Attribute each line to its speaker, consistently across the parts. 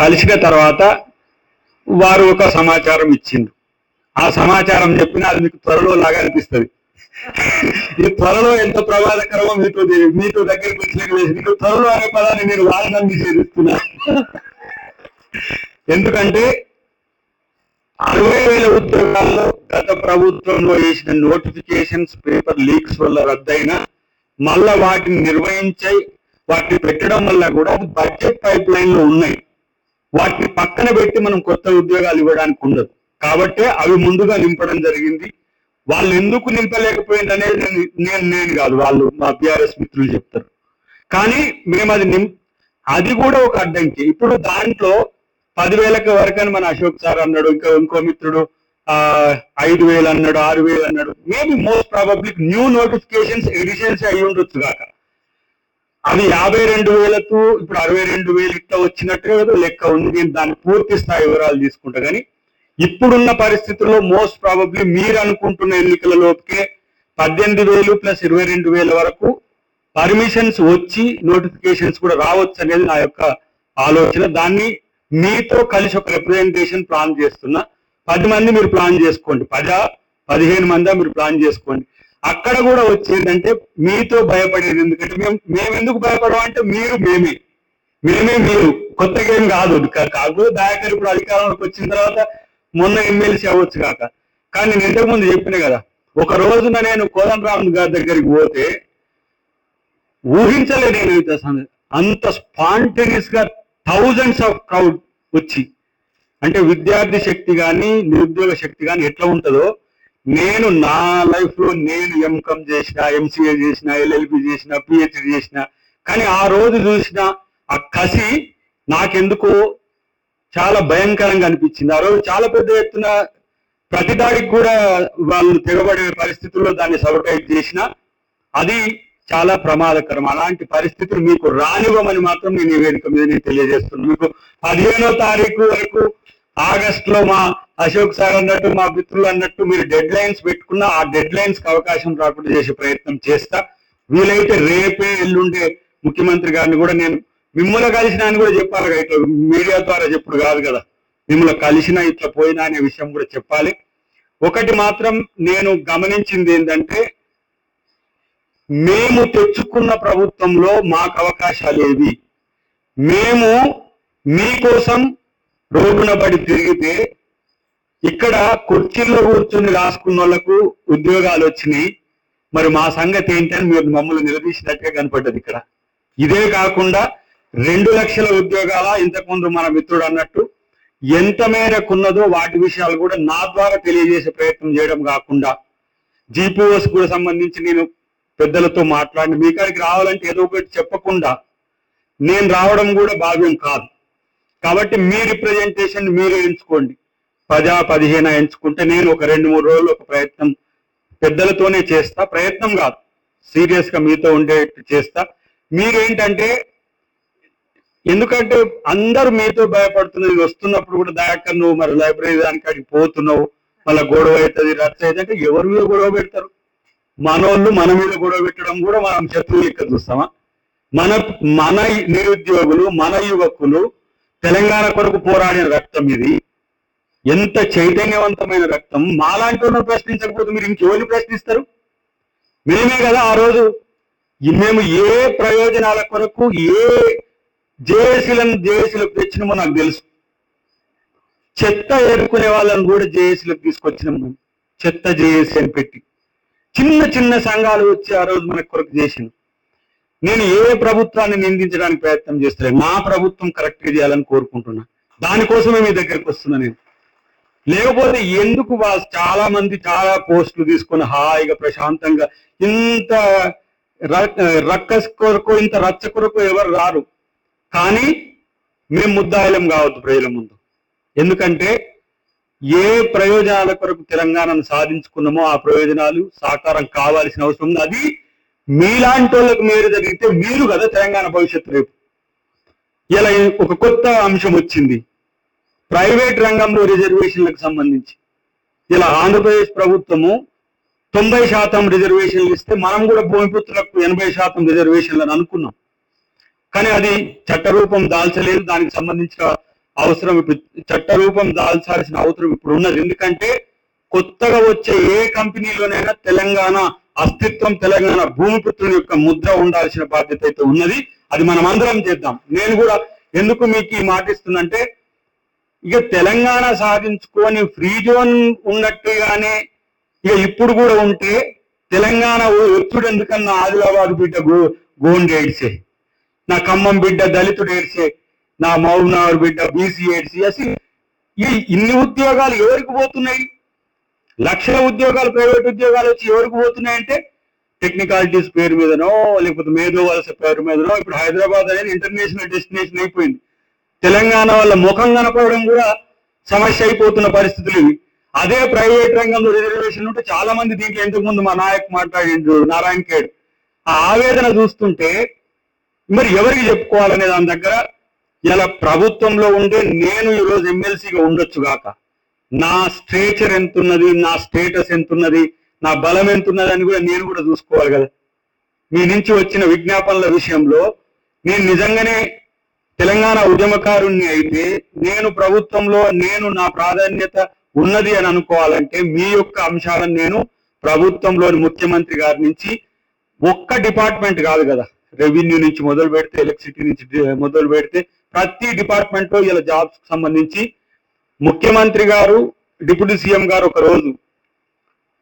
Speaker 1: కలిసిన తర్వాత వారు ఒక సమాచారం ఇచ్చిండు ఆ సమాచారం చెప్పినా అది మీకు త్వరలో లాగా అనిపిస్తుంది. ఈ త్వరలో ఎంత ప్రమాదకరమో మీతో మీతో దగ్గరికి వచ్చినాక వేసి మీకు త్వరలో అనే పదాన్ని నేను వాడడం నిషేధిస్తున్నా. ఎందుకంటే అరవై వేల ఉద్యోగాల్లో గత ప్రభుత్వంలో వేసిన నోటిఫికేషన్స్ పేపర్ లీక్స్ వల్ల రద్దయిన మళ్ళా వాటిని నిర్వహించే వాటిని పెట్టడం వల్ల కూడా బడ్జెట్ పైప్ లైన్లో ఉన్నాయి. వాటిని పక్కన పెట్టి మనం కొత్త ఉద్యోగాలు ఇవ్వడానికి ఉండదు. కాబట్టి అవి ముందుగా నింపడం జరిగింది. వాళ్ళు ఎందుకు నింపలేకపోయింది అనేది నేను నేను కాదు వాళ్ళు మా బీఆర్ఎస్ మిత్రులు చెప్తారు. కానీ మేము అది నిం అది కూడా ఒక అడ్డంకి. ఇప్పుడు దాంట్లో పదివేలకు వరకు అని మన అశోక్ సార్ అన్నాడు ఇంకా ఇంకో మిత్రుడు ఆ ఐదు వేలు అన్నాడు ఆరు వేలు అన్నాడు. Maybe most probably new notifications editions అయి ఉండొచ్చు కాక. అది యాభై రెండు వేలకు ఇప్పుడు అరవై రెండు వేలు ఇట్లా వచ్చినట్టుగా లెక్క ఉంది. నేను దాని పూర్తి స్థాయి వివరాలు తీసుకుంటా. కానీ ఇప్పుడున్న పరిస్థితుల్లో మోస్ట్ ప్రాబబ్లీ మీరు అనుకుంటున్న ఎన్నికల లోపుకే పద్దెనిమిది వేలు ప్లస్ ఇరవై రెండు వేల వరకు పర్మిషన్స్ వచ్చి నోటిఫికేషన్స్ కూడా రావచ్చు అనేది నా యొక్క ఆలోచన. దాన్ని మీతో కలిసి ఒక రిప్రజెంటేషన్ ప్లాన్ చేస్తున్నా. పది మంది మీరు ప్లాన్ చేసుకోండి. పదా పదిహేను మంది మీరు ప్లాన్ చేసుకోండి. అక్కడ కూడా వచ్చేదంటే మీతో భయపడేది ఎందుకంటే మేము మేము ఎందుకు భయపడము అంటే మీరు మేమే. మేమే మీరు. కొత్తగా ఏం కాదు. కాకపోతే దయాకర్ ఇప్పుడు అధికారంలోకి వచ్చిన తర్వాత మొన్న ఎమ్మెల్సీ అవ్వచ్చు కాక. కానీ నేను ఇంతకు ముందు చెప్పిన కదా ఒక రోజున నేను కోదండరామ్ గారి దగ్గరికి పోతే ఊహించలే నేను అసలు అంత స్పాంటేనియస్గా థౌజండ్స్ ఆఫ్ క్రౌడ్ వచ్చి అంటే విద్యార్థి శక్తి కానీ నిరుద్యోగ శక్తి కానీ ఎట్లా ఉంటుందో నేను నా లైఫ్లో నేను ఎంకమ్ చేసిన ఎంసీఏ చేసిన ఎల్ఎల్బి చేసిన పిహెచ్డి చేసిన కానీ ఆ రోజు చూసిన ఆ కసి నాకెందుకో చాలా భయంకరంగా అనిపించింది. ఆ రోజు చాలా పెద్ద ఎత్తున ప్రతి దాడికి కూడా వాళ్ళు తెగబడే పరిస్థితుల్లో దాన్ని సబటైజ్ చేసిన అది చాలా ప్రమాదకరం. అలాంటి పరిస్థితులు మీకు రానివ్వమని మాత్రం నేను ఈ వేదిక మీద నేను తెలియజేస్తున్నాను. మీకు పదిహేనో తారీఖు వరకు ఆగస్ట్లో మా అశోక్ సార్ అన్నట్టు మా మిత్రులు అన్నట్టు మీరు డెడ్ లైన్స్ పెట్టుకున్న ఆ డెడ్ లైన్స్కి అవకాశం రాకుండా చేసే ప్రయత్నం చేస్తా. వీలైతే రేపే ఎల్లుండే ముఖ్యమంత్రి గారిని కూడా నేను మిమ్మల్ని కలిసిన అని కూడా చెప్పాలి ఇట్లా మీడియా ద్వారా చెప్పుడు కాదు కదా. మిమ్మల్ని కలిసినా ఇట్లా పోయినా అనే విషయం కూడా చెప్పాలి. ఒకటి మాత్రం నేను గమనించింది ఏంటంటే మేము తెచ్చుకున్న ప్రభుత్వంలో మాకు అవకాశాలు ఏవి? మేము మీకోసం రోడ్డున పడి తిరిగితే ఇక్కడ కుర్చీల్లో కూర్చుని రాసుకున్న వాళ్ళకు ఉద్యోగాలు వచ్చినాయి. మరి మా సంగతి ఏంటని మీరు మమ్మల్ని నిలదీసినట్టుగా కనపడ్డది ఇక్కడ. ఇదే కాకుండా రెండు లక్షల ఉద్యోగాల ఇంతకుముందు మన మిత్రుడు అన్నట్టు ఎంత మేరకు ఉన్నదో వాటి విషయాలు కూడా నా ద్వారా తెలియజేసే ప్రయత్నం చేయడం కాకుండా జీపీఓస్ కూడా సంబంధించి నేను పెద్దలతో మాట్లాడి మీ కాడికి రావాలంటే ఏదో ఒకటి చెప్పకుండా నేను రావడం కూడా భావ్యం కాదు. కాబట్టి మీ రిప్రజెంటేషన్ మీరు ఎంచుకోండి. పదా పదిహేను ఎంచుకుంటే నేను ఒక రెండు మూడు రోజులు ఒక ప్రయత్నం పెద్దలతోనే చేస్తా. ప్రయత్నం కాదు. సీరియస్గా మీతో ఉండేట్టు చేస్తా. మీరేంటంటే ఎందుకంటే అందరూ మీతో భయపడుతున్నది వస్తున్నప్పుడు కూడా దాకా నువ్వు మరి లైబ్రరీ దానికాడికి పోతున్నావు మళ్ళీ గొడవ అవుతుంది రచ్చ అవుతుంది అంటే ఎవరి మీద గొడవ పెడతారు? మనోళ్ళు మన మీద గొడవ పెట్టడం కూడా మనం శత్రువులు ఇక్కడ చూస్తామా? మన మన నిరుద్యోగులు మన యువకులు తెలంగాణ కొరకు పోరాడిన రక్తం ఇది. ఎంత చైతన్యవంతమైన రక్తం. మాలాంటి వాళ్ళని ప్రశ్నించకపోతే మీరు ఇంకెవరిని ప్రశ్నిస్తారు? మేమే కదా ఆ రోజు మేము ఏ ప్రయోజనాల కొరకు ఏ జేఏసీలను జేఏసీలకు తెచ్చినామో నాకు తెలుసు. చెత్త ఏరుకునే వాళ్ళని కూడా జేఏసీలకు తీసుకొచ్చినాము చెత్త జేఏసీ అని పెట్టి. చిన్న చిన్న సంఘాలు వచ్చి ఆ రోజు మనకు కొరకు చేసింది నేను ఏ ప్రభుత్వాన్ని నిందించడానికి ప్రయత్నం చేస్తలేదు. నా ప్రభుత్వం కరెక్ట్ చేయాలని కోరుకుంటున్నా. దానికోసమే మీ దగ్గరికి వస్తున్నా నేను. లేకపోతే ఎందుకు వాళ్ళు చాలా మంది చాలా పోస్టులు తీసుకొని హాయిగా ప్రశాంతంగా ఇంత రక్కస్ కొరకు ఇంత రచ్చ కొరకు ఎవరు రారు. కానీ మేము ముద్దాయిలం కావద్దు ప్రజల ముందు. ఎందుకంటే ఏ ప్రయోజనాల కొరకు తెలంగాణను సాధించుకున్నామో ఆ ప్రయోజనాలు సాకారం కావాల్సిన అవసరం ఉంది. అది మీలాంటి వాళ్ళకు మీరు జరిగితే మీరు కదా తెలంగాణ భవిష్యత్తు రేపు. ఇలా ఒక కొత్త అంశం వచ్చింది. ప్రైవేట్ రంగంలో రిజర్వేషన్లకు సంబంధించి. ఇలా ఆంధ్రప్రదేశ్ ప్రభుత్వము తొంభై శాతం రిజర్వేషన్లు ఇస్తే మనం కూడా భూమిపుత్రులకు ఎనభై శాతం రిజర్వేషన్లు అని అనుకున్నాం. కానీ అది చట్టరూపం దాల్చలేదు. దానికి సంబంధించిన అవసరం ఇప్పుడు దాల్చాల్సిన అవసరం ఇప్పుడు ఉన్నది. ఎందుకంటే కొత్తగా వచ్చే ఏ కంపెనీలోనైనా తెలంగాణ అస్తిత్వం తెలంగాణ భూమిపుత్రుని యొక్క ముద్ర ఉండాల్సిన బాధ్యత అయితే ఉన్నది. అది మనం అందరం చేద్దాం. నేను కూడా ఎందుకు మీకు ఈ మాట ఇస్తుందంటే ఇక తెలంగాణ సాధించుకొని ఫ్రీ జోన్ ఉన్నట్టుగానే ఇక ఇప్పుడు కూడా ఉంటే తెలంగాణ ఎప్పుడు ఎందుకన్నా ఆదిలాబాద్ బిడ్డ గో గోండి ఏడ్సే నా ఖమ్మం బిడ్డ దళితుడు ఏడ్సే నా మౌనార్ బిడ్డ బీసీ ఏడ్సీ అసలు ఈ ఇన్ని ఉద్యోగాలు ఎవరికి పోతున్నాయి? లక్షల ఉద్యోగాలు ప్రైవేట్ ఉద్యోగాలు వచ్చి ఎవరికి పోతున్నాయంటే టెక్నికాలిటీస్ పేరు మీదనో లేకపోతే మేధో వలస పేరు మీదనో ఇప్పుడు హైదరాబాద్ అనేది ఇంటర్నేషనల్ డెస్టినేషన్ అయిపోయింది. తెలంగాణ వల్ల ముఖం కనపడడం కూడా సమస్య అయిపోతున్న పరిస్థితులు ఇవి. అదే ప్రైవేట్ రంగంలో రిజర్వేషన్ ఉంటే చాలా మంది దీంట్లో ఇంతకు ముందు మా నాయక్ మాట్లాడిండు నారాయణ ఖేడ్. ఆ ఆవేదన చూస్తుంటే మరి ఎవరికి చెప్పుకోవాలనే దాని దగ్గర ఇలా ప్రభుత్వంలో ఉండే నేను ఈరోజు ఎమ్మెల్సీగా ఉండొచ్చు గాక నా స్ట్రేచర్ ఎంతున్నది నా స్టేటస్ ఎంతున్నది నా బలం ఎంతున్నది అని కూడా నేను కూడా చూసుకోవాలి కదా. మీ నుంచి వచ్చిన విజ్ఞాపనల విషయంలో నేను నిజంగానే తెలంగాణ ఉద్యమకారుణ్ణి అయితే నేను ప్రభుత్వంలో నేను నా ప్రాధాన్యత ఉన్నది అని అనుకోవాలంటే మీ యొక్క అంశాలను నేను ప్రభుత్వంలోని ముఖ్యమంత్రి గారి నుంచి ఒక్క డిపార్ట్మెంట్ కాదు కదా. రెవెన్యూ నుంచి మొదలు పెడితే ఎలక్ట్రిసిటీ నుంచి మొదలు పెడితే ప్రతి డిపార్ట్మెంట్లో ఇలా జాబ్స్ సంబంధించి ముఖ్యమంత్రి గారు డిప్యూటీ సీఎం గారు ఒక రోజు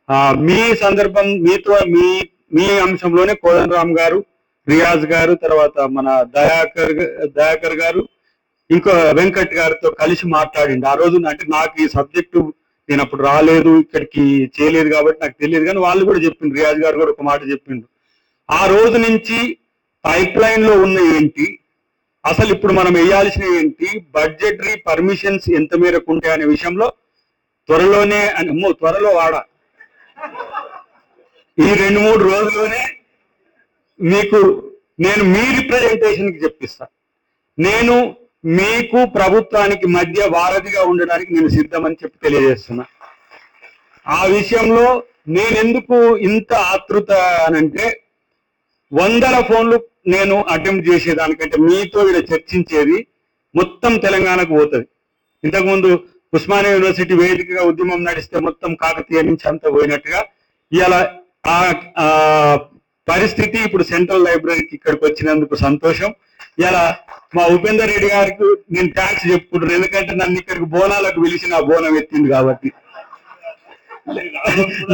Speaker 1: ఆ, మీ సందర్భం మీతో మీ మీ అంశంలోనే కోదండరామ్ గారు రియాజ్ గారు తర్వాత మన దయాకర్ దయాకర్ గారు ఇంకో వెంకట్ గారితో కలిసి మాట్లాడిండి. ఆ రోజు అంటే నాకు ఈ సబ్జెక్టు నేను అప్పుడు రాలేదు ఇక్కడికి చేయలేదు కాబట్టి నాకు తెలియదు కానీ వాళ్ళు కూడా చెప్పిండు రియాజ్ గారు కూడా ఒక మాట చెప్పిండు. ఆ రోజు నుంచి పైప్ లైన్లో ఉన్న ఏంటి అసలు ఇప్పుడు మనం వేయాల్సినవి ఏంటి? బడ్జెటరీ పర్మిషన్స్ ఎంత మేరకు ఉంటాయి అనే విషయంలో త్వరలోనే అని- అమ్మో త్వరలో వాడ. ఈ రెండు మూడు రోజుల్లోనే మీకు నేను మీ రిప్రజెంటేషన్కి చెప్పిస్తా. నేను మీకు ప్రభుత్వానికి మధ్య వారధిగా ఉండడానికి నేను సిద్ధమని చెప్పి తెలియజేస్తున్నా. ఆ విషయంలో నేనెందుకు ఇంత ఆతృత అనంటే వందల ఫోన్లు నేను అటెంప్ట్ చేసేదానికంటే మీతో ఇక్కడ చర్చించేది మొత్తం తెలంగాణకు పోతుంది. ఇంతకుముందు ఉస్మానియా యూనివర్సిటీ వేదికగా ఉద్యమం నడిస్తే మొత్తం కాకతీయ నుంచి అంతా పోయినట్టుగా ఇలా ఆ ఆ పరిస్థితి ఇప్పుడు సెంట్రల్ లైబ్రరీకి ఇక్కడికి వచ్చినందుకు సంతోషం. ఇలా మా ఉపేందర్ రెడ్డి గారికి నేను థ్యాంక్స్ చెప్పుకుంటున్నాను ఎందుకంటే నన్ను ఇక్కడికి బోనాలకు పిలిచి నా బోనం ఎత్తింది కాబట్టి.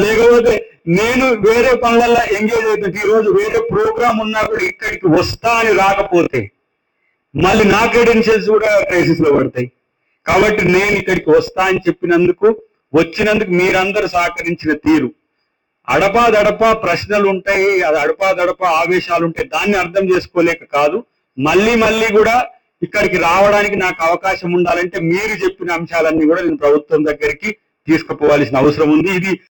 Speaker 1: లేకపోతే నేను వేరే పనులలో ఎంగేజ్ అవుతుంది ఈ రోజు వేరే ప్రోగ్రామ్ ఉన్నా కూడా ఇక్కడికి వస్తా అని రాకపోతే మళ్ళీ నా క్రెడెన్షియల్స్ కూడా క్రైసిస్లో పడతాయి. కాబట్టి నేను ఇక్కడికి వస్తా అని చెప్పినందుకు వచ్చినందుకు మీరందరూ సహకరించిన తీరు. అడపా దడపా ప్రశ్నలు ఉంటాయి అది అడపా దడపా ఆవేశాలు ఉంటాయి. దాన్ని అర్థం చేసుకోలేక కాదు. మళ్ళీ మళ్ళీ కూడా ఇక్కడికి రావడానికి నాకు అవకాశం ఉండాలంటే మీరు చెప్పిన అంశాలన్నీ కూడా నేను ప్రభుత్వం దగ్గరికి తీసుకుపోవాల్సిన అవసరం ఉంది. ఇది